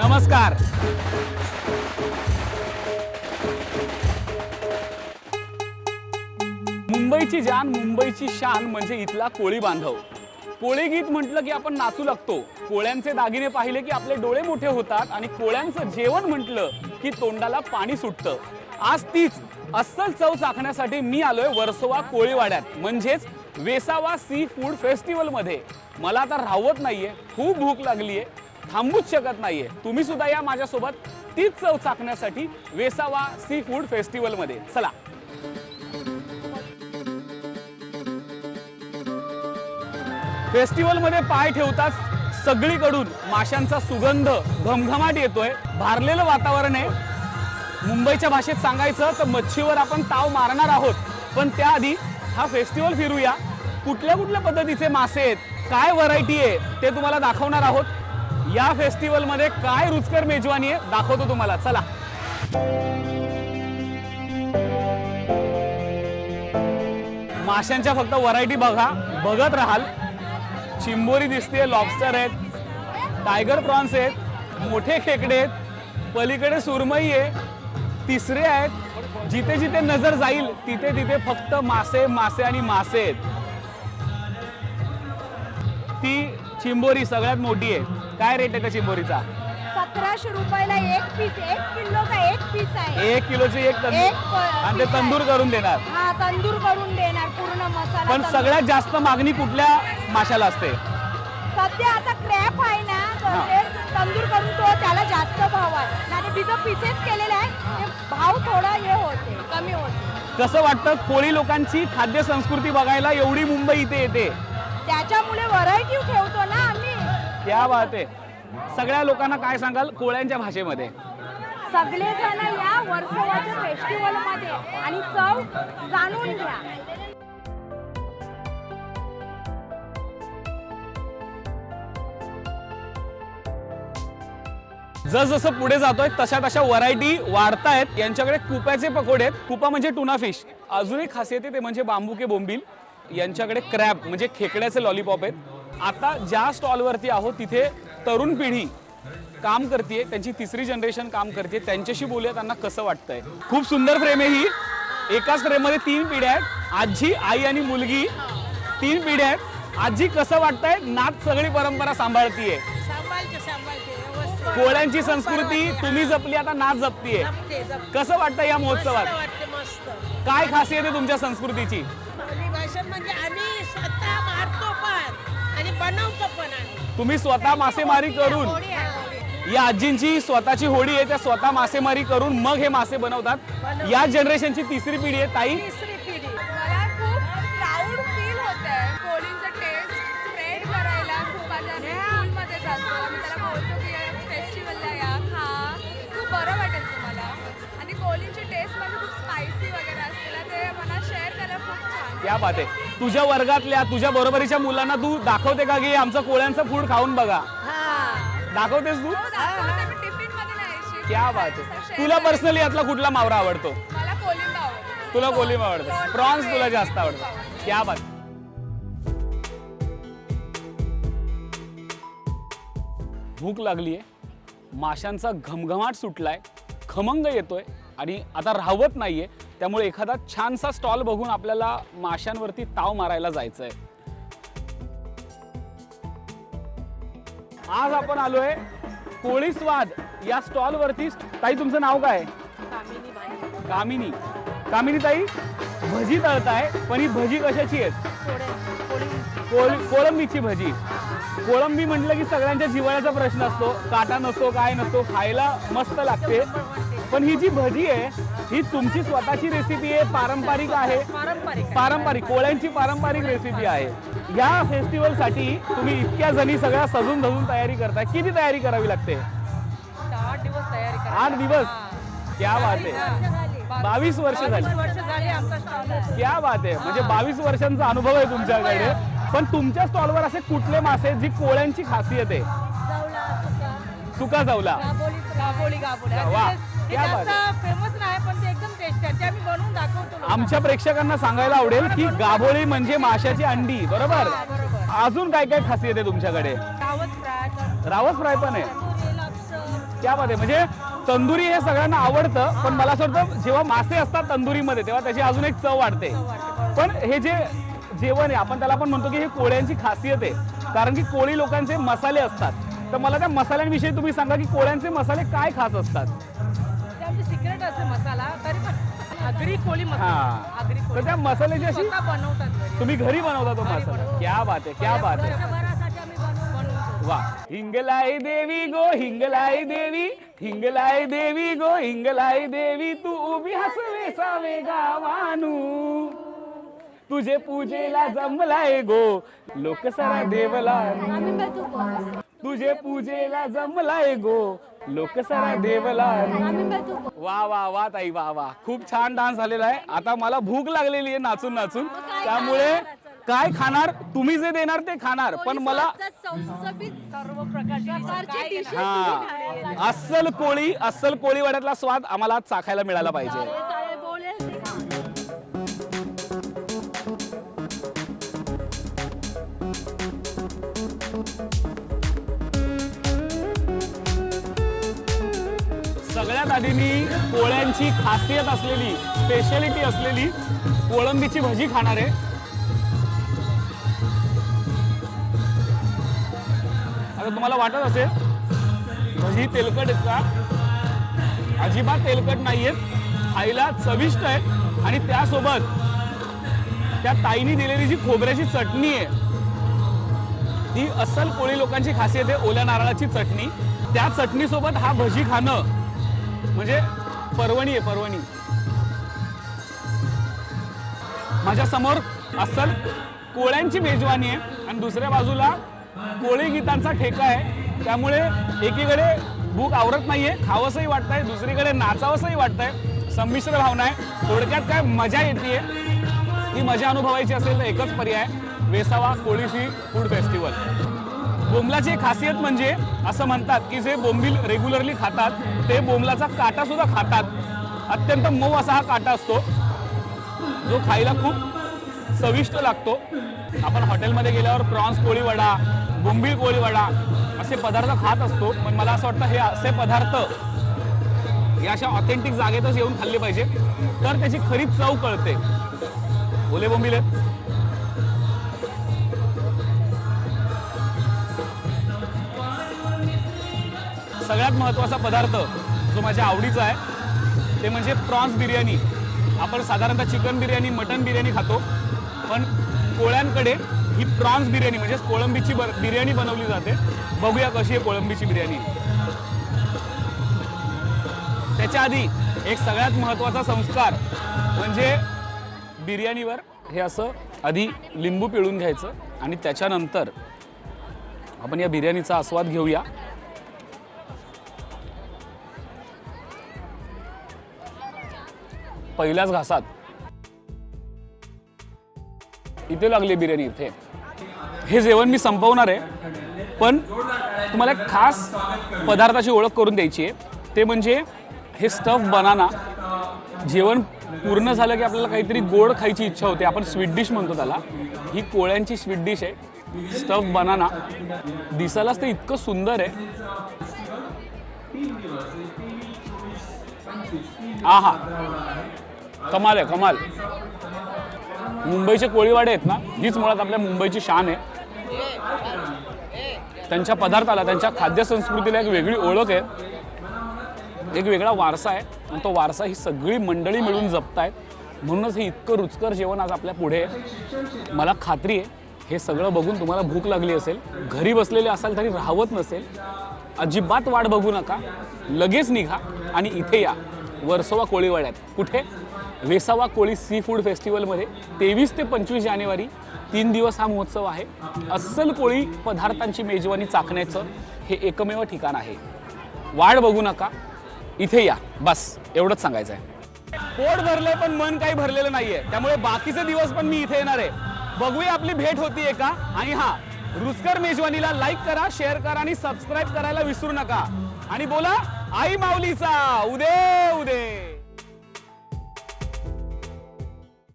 नमस्कार. मुंबईची जान मुंबईची शान म्हणजे इथला कोळी बांधव. कोळी गीत म्हटलं की आपण नाचू लागतो. कोळ्यांचे दागिने पाहिले की आपले डोळे मोठे होतात आणि कोळ्यांचं जेवण म्हटलं की तोंडाला पाणी सुटतं. आज तीच अस्सल चव चाखण्यासाठी मी आलोय वर्सोवा कोळीवाड्यात म्हणजेच वेसावा सी फूड फेस्टिवलमध्ये. मला आता राहवत नाहीये खूप भूक लागलीये. थांबूच शकत नाहीये. तुम्ही सुद्धा या माझ्यासोबत तीच चव चाकण्यासाठी वेसावा सी फूड फेस्टिवलमध्ये. चला. फेस्टिवलमध्ये पाय ठेवताच सगळीकडून माशांचा सुगंध घमघमाट येतोय. भारलेलं वातावरण आहे. मुंबईच्या भाषेत सांगायचं तर मच्छीवर आपण ताव मारणार आहोत. पण त्याआधी हा फेस्टिवल फिरूया. कुठल्या कुठल्या पद्धतीचे मासे आहेत? काय व्हरायटी आहे? ते तुम्हाला दाखवणार आहोत. या फेस्टिवलमध्ये काय रुचकर मेजवानी आहे दाखवतो तुम्हाला. चला. माशांच्या फक्त व्हरायटी बघा. बघत राहाल. चिंबोरी दिसते लॉबस्टर आहेत. टायगर प्रॉन्स आहेत. मोठे खेकडे आहेत. पलीकडे सुरमई आहे. तिसरे आहेत. जिथे जिथे नजर जाईल तिथे तिथे फक्त मासे मासे आणि मासे आहेत. ती चिंबोरी सगळ्यात मोठी आहे. काय रेट आहे त्या चिंबोरीचा? सतराशे रुपयाला एक पीस एक किलोचा एक पीस आहे. एक किलोची एक एक तंदूर प- आणि ते piece तंदूर आहे. करून देणार. हा तंदूर करून देणार पूर्ण मसाला पण तंदूर. सगळ्यात जास्त मागणी कुठल्या माशाला असते? सध्या आता क्रॅप आहे ना तर हा. ते तंदूर करून तो त्याला जास्त भाव आहे. आणि तिचं पीसेस केलेले आहे. ते भाव थोडा हे होते कमी होते. कसं वाटतं? कोळी लोकांची खाद्य संस्कृती बघायला एवढी मुंबई इथे येते. त्याच्यामुळे व्हरायटी ठेवतो ना आम्ही. क्या बात आहे. सगळ्या लोकांना काय सांगाल कोळ्यांच्या भाषेमध्ये? सगळे जण या वर्सोवाच्या फेस्टिवलमध्ये आणि चव जाणून घ्या. जसजसं पुढे जातोय तशा तशा व्हरायटी वाढतायत. यांच्याकडे कुप्याचे पकोडे आहेत. कुपा म्हणजे टुना फिश अजून एक खासियत आहे ते म्हणजे बांबू के बोंबील. यांच्याकडे क्रॅब म्हणजे खेकड्याचे लॉलीपॉप आहेत. आता ज्या स्टॉलवरती आहोत तिथे तरुण पिढी काम करते त्यांची तिसरी जनरेशन काम करते त्यांच्याशी बोलूया त्यांना कसं वाटतंय. खूप सुंदर फ्रेम आहे ही. एकाच फ्रेममध्ये तीन पिढ्या आहेत. आजी आई आणि मुलगी तीन पिढ्या आहेत. आजी कसं वाटतंय? नाच सगळी परंपरा सांभाळतीये. कोळ्यांची संस्कृती तुम्ही जपली आता नाच जपतीये. जपते जपते. कसं वाटतं या महोत्सवात? काय खासियत आहे तुमच्या संस्कृतीची? भाषण म्हणजे आम्ही स्वतः मारतो पण आणि बनवतो पण आम्ही. तुम्ही स्वतः मासेमारी करून या आजींची स्वतःची होडी आहे त्या स्वतः मासेमारी करून मग हे मासे बनवतात. या जनरेशनची तिसरी पिढी आहे ताई. तिसरी पिढी. क्या बात आहे. तुझ्या वर्गातल्या तुझ्या बरोबरीच्या मुलांना तू दाखवते का की आमचं कोळ्यांचं फूड खाऊन बघा? दाखवतेस तू? हो, क्या बात आहे. तुला पर्सनली यातला कुठला मावरा आवडतो? मला कोलिंबा आवडतो. तुला प्रॉन्स तुला जास्त आवडतं. क्या बात. भूक लागली आहे माशांचा घमघमाट सुटलाय. खमंग येतोय. आणि आता राहवत नाहीये. त्यामुळे एखादा छानसा स्टॉल बघून आपल्याला माशांवरती ताव मारायला जायचं आहे आज आपण आलोय कोळीस्वाद. या स्टॉल वरती ताई तुमचं नाव काय? कामिनी. कामिनी ताई भजी तळताय पण ही भजी कशाची आहेत? कोळ कोळंबीची भजी. कोळंबी म्हटलं की सगळ्यांच्या जिवाळ्याचा प्रश्न असतो. काटा नसतो काय नसतो खायला मस्त लागते. पण ही जी भजी आहे ही तुमची स्वतःची रेसिपी आहे पारंपरिक आहे. पारंपरिक पारंपरिक कोळ्यांची पारंपरिक रेसिपी आहे. या फेस्टिवलसाठी तुम्ही इतक्या जणी सगळ्या सजून धजून तयारी करताय. किती तयारी करावी लागते? आठ दिवस तयारी करा आठ दिवस? क्या बात आहे. बावीस वर्ष झाली. क्या बात आहे. म्हणजे बावीस वर्षांचा अनुभव आहे तुमच्याकडे. पण तुमच्या स्टॉलवर असे कुठले मासे जी कोळ्यांची खासियत आहे? सुका. गाबोळी वा, ते क्या बात जास्त फेमस नाही पण ते एकदम टेस्टी आहे. ते आम्ही बनवून दाखवतो लोकांना. आमच्या प्रेक्षकांना सांगायला आवडेल की गाभोळी म्हणजे माशाची अंडी बरोबर? बरोबर. अजून काय काय खासियत आहे तुमच्याकडे? रावस फ्राय रावस फ्राय पण आहे. तंदुरी, lobster, क्या बात आहे म्हणजे तंदुरी हे सगळ्यांना आवडतं पण मला असं वाटतं जेव्हा मासे असतात तंदुरीमध्ये तेव्हा त्याची अजून एक चव वाढते. पण हे जे जेवण आहे आपण त्याला पण म्हणतो की हे कोळ्यांची खासियत आहे. कारण की कोळी लोकांचे मसाले असतात. तर मला त्या मसाल्यांविषयी तुम्ही सांगा की कोळ्यांचे मसाले काय खास असतात? असते मसाला तरी पण आगरी कोळी मसाला. हा. आगरी तर कोळी त्या मसाल्याची अशी स्वतः बनवतात घरी. तुम्ही घरी बनवता तो मसाला. क्या बात आहे क्या बात आहे. वर्षभरासाठी आम्ही बनवतो. वा हिंगलाई देवी गो हिंगलाई देवी हिंगलाई देवी गो हिंगलाई देवी तू उभी हसवे सावे गावानू. तुझे पूजेला जमलाय गो लोकसरा देवला आम्ही बोल. तुझे पूजेला जमलाय गो लोकसरा देवला. वा वा वा ताई वा वा. खूप छान डान्स झालेला आहे. आता मला भूक लागलेली आहे नाचून नाचून. त्यामुळे काय खाणार? तुम्ही जे देणार ते खाणार. पण मला सर्व प्रकारचे dishes हा. अस्सल कोळी अस्सल कोळी वाड्यातला स्वाद आम्हाला आज चाखायला मिळाला पाहिजे. आधी पोळ्यांची खासियत असलेली स्पेशालिटी असलेली कोळंबीची भजी खाणार आहे. आता तुम्हाला वाटत असेल भजी तेलकट आहेत का? अजिबात तेलकट नाहीयेत. खायला चविष्ट आहे. आणि त्यासोबत त्या ताईनी दिलेली जी खोबऱ्याची चटणी आहे ती अस्सल कोळी लोकांची खासियत आहे ओल्या नारळाची चटणी. त्या चटणीसोबत हा भजी खाणं म्हणजे पर्वणी आहे पर्वणी. माझ्यासमोर अस्सल कोळ्यांची मेजवानी आहे आणि दुसऱ्या बाजूला कोळी गीतांचा ठेका आहे. त्यामुळे एकीकडे भूक आवरत नाहीये खावंसही वाटतंय दुसरीकडे नाचावंसही वाटतंय. संमिश्र भावना आहे. थोडक्यात काय मजा येते ही मजा अनुभवायची असेल तर एकच पर्याय वेसावा कोळीशी फूड फेस्टिवल. बोंबलाची एक खासियत म्हणजे असं म्हणतात की जे बोंबील रेग्युलरली खातात ते बोंबलाचा काटा सुद्धा खातात. अत्यंत मऊ असा हा काटा असतो. जो खायला खूप चविष्ट लागतो. आपण हॉटेलमध्ये गेल्यावर प्रॉन्स कोळी वडा बोंबील कोळी वडा असे पदार्थ खात असतो. पण मला असं वाटतं हे असे पदार्थ या अशा ऑथेंटिक जागेतच येऊन खाल्ले पाहिजे. तर त्याची खरी चव कळते. ओले बोंबील आहेत. सगळ्यात महत्त्वाचा पदार्थ जो माझ्या आवडीचा आहे ते म्हणजे प्रॉन्स बिर्याणी. आपण साधारणतः चिकन बिर्याणी मटन बिर्याणी खातो पण कोळ्यांकडे ही प्रॉन्स बिर्याणी म्हणजे कोळंबीची ब बिर्याणी बनवली जाते. बघूया कशी आहे कोळंबीची बिर्याणी. त्याच्या आधी एक सगळ्यात महत्त्वाचा संस्कार म्हणजे बिर्याणीवर हे असं आधी लिंबू पिळून घ्यायचं आणि त्याच्यानंतर आपण या बिर्याणीचा आस्वाद घेऊया. पहिल्याच घासात. इथे लागली बिर्याणी इथे. हे जेवण मी संपवणार आहे. पण तुम्हाला एक खास पदार्थाची ओळख करून द्यायची आहे. ते म्हणजे हे स्टफ बनाना जेवण पूर्ण झालं की आपल्याला काहीतरी गोड खायची इच्छा होते. आपण स्वीट डिश म्हणतो त्याला. ही कोळ्यांची स्वीट डिश आहे. स्टफ बनाना दिसायलाच ते इतकं सुंदर आहे. आहा. कमाल आहे कमाल. मुंबईचे कोळीवाडे आहेत ना हीच मुळात आपल्या मुंबईची शान आहे. त्यांच्या पदार्थाला त्यांच्या खाद्यसंस्कृतीला एक वेगळी ओळख आहे. एक वेगळा वारसा आहे. आणि तो वारसा ही सगळी मंडळी मिळून जपतायत. म्हणूनच हे इतकं रुचकर जेवण आज आपल्या पुढे आहे. मला खात्री आहे हे सगळं बघून तुम्हाला भूक लागली असेल. घरी बसलेले असाल तरी राहवत नसेल. अजिबात वाट बघू नका. लगेच निघा आणि इथे या. वर्सोवा कोळीवाड्यात. कुठे? वेसावा कोळी सी फूड फेस्टिवलमध्ये तेवीस ते पंचवीस जानेवारी तीन दिवस हा महोत्सव आहे. अस्सल कोळी पदार्थांची मेजवानी चाखण्याचं हे एकमेव ठिकाण आहे. वाढ बघू नका. इथे या. बस. एवढंच सांगायचं आहे पोट भरलंय पण मन काही भरलेलं नाहीये. त्यामुळे बाकीचे दिवस पण मी इथे येणार आहे. बघूया आपली भेट होतीये का आणि हा रुचकर मेजवानीला लाईक करा शेअर करा आणि सबस्क्राईब करायला विसरू नका. आणि बोला आई माऊलीचा. उदे उदे.